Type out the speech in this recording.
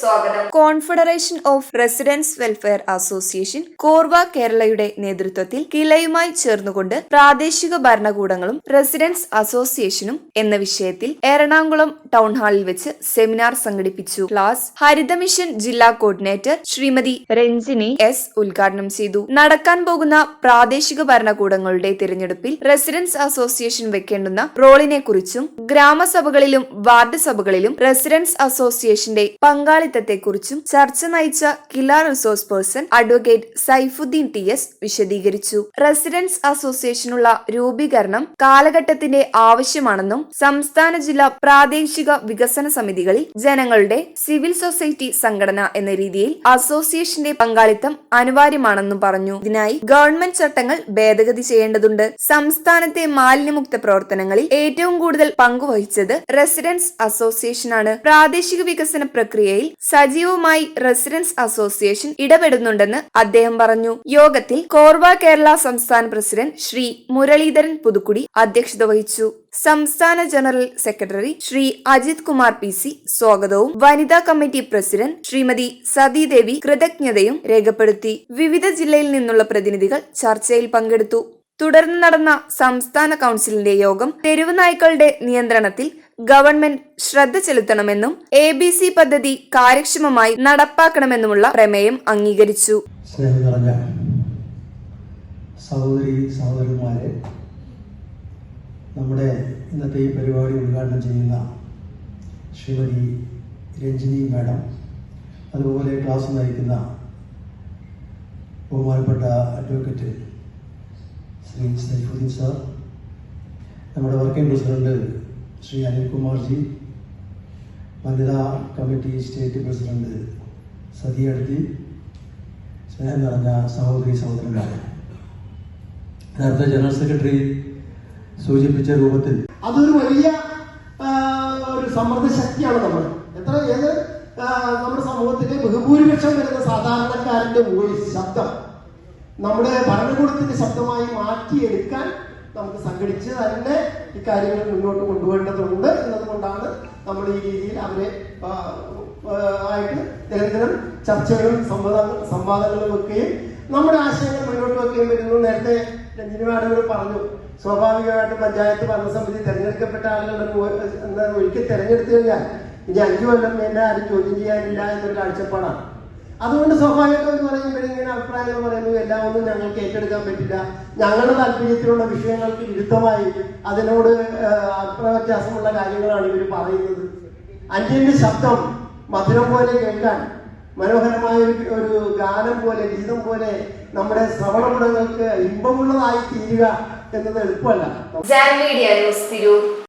സ്വാഗതം. Confederation of residents welfare association Korwa കേരളയുടെ നേതൃത്വത്തിൽ കിലയുമായി ചേർന്നുകൊണ്ട് പ്രാദേശിക ഭരണകൂടങ്ങളും റെസിഡൻസ് അസോസിയേഷനും എന്ന വിഷയത്തിൽ എറണാകുളം ടൗൺ ഹാളിൽ വെച്ച് സെമിനാർ സംഘടിപ്പിച്ചു. ക്ലാസ് ഹരിത മിഷൻ ജില്ലാ കോർഡിനേറ്റർ ശ്രീമതി രഞ്ജിനി എസ് ഉദ്ഘാടനം ചെയ്തു. നടക്കാൻ പോകുന്ന പ്രാദേശിക ഭരണകൂടങ്ങളുടെ തിരഞ്ഞെടുപ്പിൽ റെസിഡൻസ് അസോസിയേഷൻ വെക്കേണ്ടുന്ന റോളിനെ കുറിച്ചും ഗ്രാമസഭകളിലും വാർഡ് സഭകളിലും റെസിഡൻസ് അസോസിയേഷന്റെ പങ്കാളിത്തത്തെക്കുറിച്ചും ചർച്ച നയിച്ച KILA resource person advocate Saifuddin T S വിശദീകരിച്ചു. റെസിഡൻസ് അസോസിയേഷനുള്ള രൂപീകരണം കാലഘട്ടത്തിന്റെ ആവശ്യമാണെന്നും സംസ്ഥാന ജില്ലാ പ്രാദേശിക വികസന സമിതികളിൽ ജനങ്ങളുടെ സിവിൽ സൊസൈറ്റി സംഘടന എന്ന രീതിയിൽ അസോസിയേഷന്റെ പങ്കാളിത്തം അനിവാര്യമാണെന്നും പറഞ്ഞു. ഇതിനായി ഗവൺമെന്റ് ചട്ടങ്ങൾ ഭേദഗതി ചെയ്യേണ്ടതുണ്ട്. സംസ്ഥാനത്തെ മാലിന്യമുക്ത പ്രവർത്തനങ്ങളിൽ ഏറ്റവും കൂടുതൽ പങ്കുവഹിച്ചത് റെസിഡൻസ് അസോസിയേഷനാണ്. പ്രാദേശിക വികസന പ്രക്രിയയിൽ സജീവമായി റെസിഡൻസ് അസോസിയേഷൻ ഇടപെടുന്നുണ്ടെന്ന് അദ്ദേഹം പറഞ്ഞു. യോഗത്തിൽ കോർവ കേരള സംസ്ഥാന പ്രസിഡന്റ് ശ്രീ മുരളീധരൻ പുതുക്കുടി അധ്യക്ഷത വഹിച്ചു. സംസ്ഥാന general secretary Sri Ajith Kumar P C സ്വാഗതവും വനിതാ കമ്മിറ്റി പ്രസിഡന്റ് ശ്രീമതി സതീദേവി കൃതജ്ഞതയും രേഖപ്പെടുത്തി. വിവിധ ജില്ലയിൽ നിന്നുള്ള പ്രതിനിധികൾ ചർച്ചയിൽ പങ്കെടുത്തു. തുടർന്ന് നടന്ന സംസ്ഥാന കൗൺസിലിന്റെ യോഗം തെരുവ് നിയന്ത്രണത്തിൽ ഗവൺമെന്റ് ശ്രദ്ധ ചെലുത്തണമെന്നും എ ബി സി പദ്ധതി കാര്യക്ഷമമായി നടപ്പാക്കണമെന്നുമുള്ള പ്രമേയം അംഗീകരിച്ചു. സഹോദരി സഹോദരന്മാരെ നമ്മുടെ ഇന്നത്തെ ഈ പരിപാടി ഉദ്ഘാടനം ചെയ്യുന്ന ശ്രീമതി രഞ്ജിനി മാഡം അതുപോലെ ക്ലാസ് നയിക്കുന്ന ബഹുമാനപ്പെട്ട അഡ്വക്കേറ്റ് ശ്രീ സൈഫുദ്ദീൻ സാർ നമ്മുടെ വർക്കിംഗ് പ്രസിഡന്റ് ശ്രീ അനിൽകുമാർജി വനിതാ കമ്മിറ്റി സ്റ്റേറ്റ് പ്രസിഡന്റ് സതിയടുത്തി സ്നേഹം നിറഞ്ഞ സഹോദരി സഹോദരന്മാരെ. നേരത്തെ ജനറൽ സെക്രട്ടറി സൂചിപ്പിച്ച രൂപത്തിൽ അതൊരു വലിയ ഒരു സമ്മർദ്ദ ശക്തിയാണ് നമ്മൾ എത്ര ഏത് നമ്മുടെ സമൂഹത്തിന്റെ ബഹുഭൂരിപക്ഷം വരുന്ന സാധാരണക്കാരന്റെ ശബ്ദം. നമ്മുടെ ഭരണകൂടത്തിന്റെ ശബ്ദമായി മാറ്റിയെടുക്കാൻ നമുക്ക് സംഘടിച്ച് തന്നെ ഇക്കാര്യങ്ങൾ മുന്നോട്ട് കൊണ്ടുപോകേണ്ടതുണ്ട് എന്നതുകൊണ്ടാണ് നമ്മൾ ഈ രീതിയിൽ അവരെ ആയിട്ട് നിരന്തരം ചർച്ചകളും സംവാദങ്ങളും വെക്കുകയും നമ്മുടെ ആശയങ്ങൾ മുന്നോട്ട് വെക്കുകയും വരുന്നു. നേരത്തെ രഞ്ജിനി മാഡം പറഞ്ഞു സ്വാഭാവികമായിട്ടും പഞ്ചായത്ത് ഭരണസമിതി തെരഞ്ഞെടുക്കപ്പെട്ട ആളുകളുടെ ഒരിക്കൽ തെരഞ്ഞെടുത്തു കഴിഞ്ഞാൽ ഇനി അഞ്ചു കൊല്ലം എന്നെ ആരും ചോദ്യം ചെയ്യാനില്ല എന്നൊരു കാഴ്ചപ്പാടാണ്. അതുകൊണ്ട് സ്വാഭാവികമായിട്ട് എന്ന് ഇങ്ങനെ അഭിപ്രായങ്ങൾ പറയുന്നു എല്ലാം ഒന്നും ഞങ്ങൾക്ക് ഏറ്റെടുക്കാൻ പറ്റില്ല. ഞങ്ങളുടെ താല്പര്യത്തിലുള്ള വിഷയങ്ങൾക്ക് വിരുദ്ധമായി അതിനോട് അഭിപ്രായ വ്യത്യാസമുള്ള കാര്യങ്ങളാണ് ഇവർ പറയുന്നത്. അന്യന്റെ ശബ്ദം മധുരം പോലെ കേൾക്കാൻ മനോഹരമായ ഒരു ഗാനം പോലെ ഗീതം പോലെ നമ്മുടെ ശ്രവണഗുണങ്ങൾക്ക് ഇമ്പമുള്ളതായി തീരുക എന്നത് എളുപ്പമല്ല.